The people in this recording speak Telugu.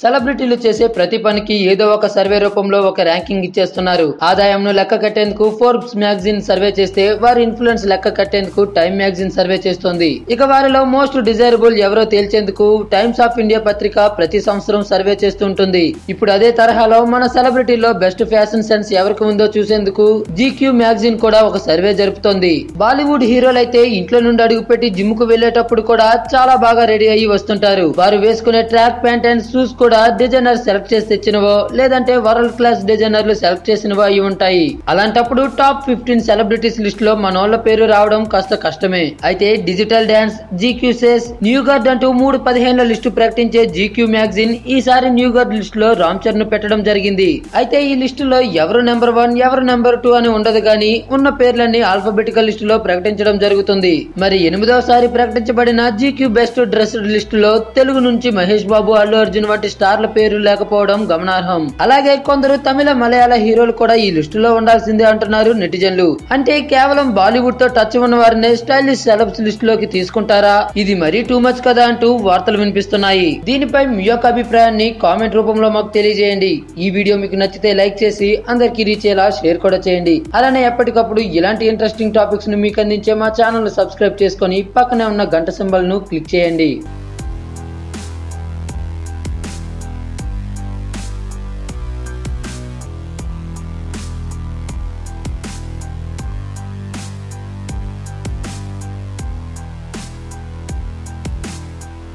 సెలబ్రిటీలు చేసే ప్రతి పనికి ఏదో ఒక సర్వే రూపంలో ఒక ర్యాంకింగ్ ఇచ్చేస్తున్నారు. ఆదాయంను లెక్క కట్టేందుకు ఫోర్బ్స్ మ్యాగజైన్ సర్వే చేస్తే వారి ఇన్ఫ్లుయెన్స్ లెక్క కట్టేందుకు టైమ్ మ్యాగజైన్ సర్వే చేస్తోంది. ఇక వారిలో మోస్ట్ డిజైరబుల్ ఎవరో తేల్చేందుకు టైమ్స్ ఆఫ్ ఇండియా పత్రిక ప్రతి సంవత్సరం సర్వే చేస్తుంటుంది ఇప్పుడు అదే తరహాలో మన సెలబ్రిటీలో బెస్ట్ ఫ్యాషన్ సెన్స్ ఎవరికి ఉందో చూసేందుకు జీక్యూ మ్యాగజైన్ కూడా ఒక సర్వే జరుపుతోంది. బాలీవుడ్ హీరోలైతే ఇంట్లో నుండి అడుగుపెట్టి జిమ్కు వెళ్ళేటప్పుడు కూడా చాలా బాగా రెడీ అయ్యి వస్తుంటారు. వారు వేసుకునే ట్రాక్ ప్యాంట్ అండ్ షూస్ కూడా డిజైనర్ సెలెక్ట్ చేసి తెచ్చినవో లేదంటే వరల్డ్ క్లాస్ డిజైనర్లు సెలెక్ట్ చేసినవో అయి ఉంటాయి. అలాంటప్పుడు టాప్ ఫిఫ్టీన్ సెలబ్రిటీస్ లిస్ట్లో మనోళ్ళ పేరు రావడం కాస్త కష్టమే. అయితే digital dance GQ says new guard అంటూ మూడు పదిహేనుల లిస్టు ప్రకటించే జీక్యూ మ్యాగజైన్ ఈసారి న్యూ గార్డ్ లిస్ట్లో రామ్ చరణ్ పెట్టడం జరిగింది. అయితే ఈ లిస్టులో ఎవరు నెంబర్ వన్ ఎవరు నెంబర్ టూ అని ఉండదు గానీ ఉన్న పేర్లన్నీ ఆల్ఫాబెటికల్ లిస్టులో ప్రకటించడం జరుగుతుంది. మరి ఎనిమిదవసారి ప్రకటించబడిన జీక్యూ బెస్ట్ డ్రెస్డ్ లిస్టులో తెలుగు నుంచి మహేష్ బాబు అల్లు అర్జున్ వంటి స్టార్ల పేరు లేకపోవడం గమనార్హం. అలాగే కొందరు తమిళ మలయాళ హీరోలు కూడా ఈ లిస్టులో ఉండాల్సిందే అంటున్నారు నెటిజన్లు. అంటే కేవలం బాలీవుడ్తో టచ్ ఉన్న వారినే స్టైలిష్ సెలబ్స్ లిస్ట్లోకి తీసుకుంటారా? ఇది మరీ టూ మచ్ కదా అంటూ వార్తలు వినిపిస్తున్నాయి. దీనిపై మీ యొక్క అభిప్రాయాన్ని కామెంట్ రూపంలో మాకు తెలియజేయండి. ఈ వీడియో మీకు నచ్చితే లైక్ చేసి అందరికీ రీచ్ అయ్యేలా షేర్ కూడా చేయండి. అలానే ఎప్పటికప్పుడు ఇలాంటి ఇంట్రెస్టింగ్ టాపిక్స్ను మీకు అందించే మా ఛానల్ను సబ్స్క్రైబ్ చేసుకొని పక్కనే ఉన్న గంట సింబల్ను క్లిక్ చేయండి.